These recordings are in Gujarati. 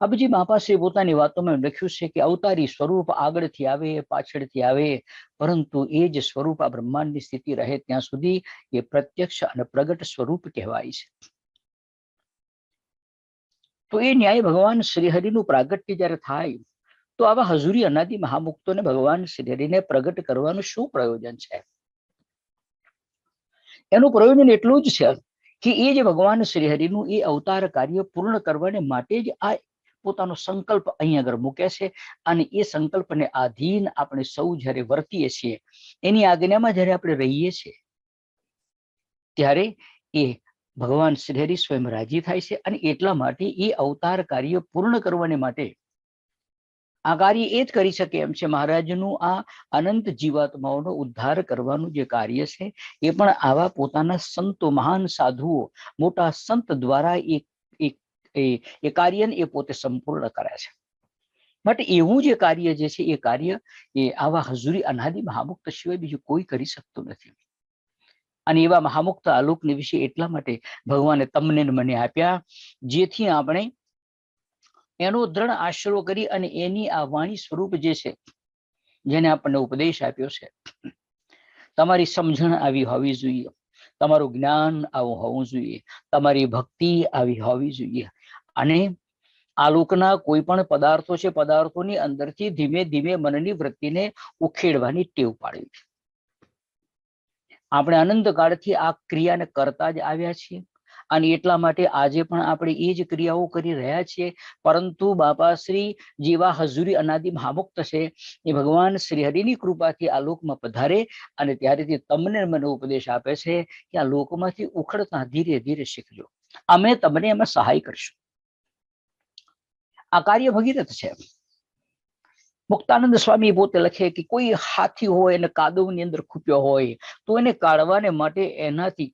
અબજી બાપાશ્રી પોતાની વાતોમાં લખ્યું છે કે અવતારી સ્વરૂપ આગળથી આવે, પાછળથી આવે, પરંતુ એ જ સ્વરૂપ આ બ્રહ્માંડની સ્થિતિ રહે ત્યાં સુધી એ પ્રત્યક્ષ અને પ્રગટ સ્વરૂપ કહેવાય છે. તો એ ન્યાય ભગવાન શ્રીહરિનું પ્રાગટ્ય જ્યારે થાય, તો આવા હજુરી અનાદિ મહામુક્તોને ભગવાન શ્રીહરિને પ્રગટ કરવાનું શું પ્રયોજન છે? એનું પ્રયોજન એટલું જ છે કે એ જે ભગવાન શ્રીહરિનું એ અવતાર કાર્ય પૂર્ણ કરવાને માટે જ આ પોતાનો સંકલ્પ અહીં આગળ મૂકે છે અને એ સંકલ્પને આધીન આપણે સૌ જ્યારે વર્તીએ છીએ, એની આજ્ઞામાં જ્યારે આપણે રહીએ છીએ, ત્યારે એ ભગવાન શ્રીહરિ સ્વયં રાજી થાય છે અને એટલા માટે એ અવતાર કાર્ય પૂર્ણ કરવાને માટે આ કાર્ય એ જ કરી શકે એમ છે. મહારાજનું આ અનંત જીવાત્માઓનો ઉદ્ધાર કરવાનું જે કાર્ય છે, એ પણ આવા પોતાના સંતો, મહાન સાધુઓ, મોટા સંત દ્વારા એ એ કાર્યને એ પોતે સંપૂર્ણ કરે છે. માટે એવું જે કાર્ય જે છે, એ કાર્ય એ આવા હજુરી અનાદિ મહામુક્ત સિવાય બીજું કોઈ કરી શકતું નથી. અને એવા મહામુક્ત આલોકને વિશે એટલા માટે ભગવાને તમને મને આપ્યા, જેથી આપણે એનો દ્રઢ આશરો કરી અને એની આ વાણી સ્વરૂપ જે છે, જેને આપણને ઉપદેશ આપ્યો છે, તમારી સમજણ આવી હોવી જોઈએ, તમારું જ્ઞાન આવું હોવું જોઈએ, તમારી ભક્તિ આવી હોવી જોઈએ અને આ લોકના કોઈ પણ પદાર્થો છે, પદાર્થોની અંદરથી ધીમે ધીમે મનની વૃત્તિને ઉખેડવાની ટેવ પાડવી. આપણે અનંત કાળથી આ ક્રિયાને કરતા જ આવ્યા છીએ અને એટલા માટે આજે પણ આપણે એ જ ક્રિયાઓ કરી રહ્યા છીએ. પરંતુ બાપાશ્રી જેવા હજુરી અનાદિ મહામુક્ત છે, એ ભગવાન શ્રી હરિની કૃપાથી આ લોકમાં પધારે અને ત્યારેથી તમને મને ઉપદેશ આપે છે કે આ લોકમાંથી ઉખડતા ધીરે ધીરે શીખજો. અમે તમને એમાં સહાય કરશું. આ કાર્ય ભગીરથ છે. મુક્તાનંદ સ્વામી પોતે લખે કે કોઈ હાથી હોય અને કાદવની અંદર ખૂપ્યો હોય, તો એને કાઢવાને માટે એનાથી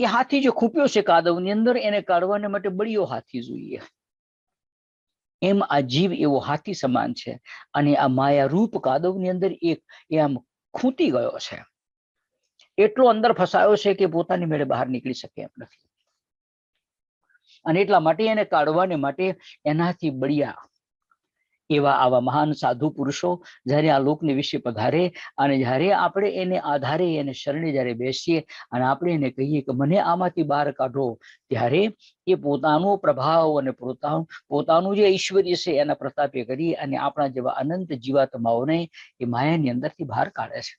એ હાથી જે ખૂપ્યો છે કાદવની અંદર, એને કાઢવાને માટે બળીયો હાથી જોઈએ. એમ આ જીવ એવો હાથી સમાન છે. અને આ માયા રૂપ કાદવની અંદર એક એ આમ ખૂંટી ગયો છે. એટલો અંદર ફસાયો છે કે પોતાની મેળે બહાર નીકળી શકે એમ નથી. અને એટલા માટે એને કાઢવાને માટે એનાથી બળિયા એવા આવા મહાન સાધુ પુરુષો જ્યારે આ લોકને વિશે પધારે અને જ્યારે આપણે એને આધારે એને શરણે જ્યારે બેસીએ અને આપણે એને કહીએ કે મને આમાંથી બહાર કાઢો, ત્યારે એ પોતાનો પ્રભાવ અને પોતાનું પોતાનું જે ઐશ્વર્ય છે એના પ્રતાપે કરી અને આપણા જેવા અનંત જીવાત્માઓને એ માયાની અંદરથી બહાર કાઢે છે.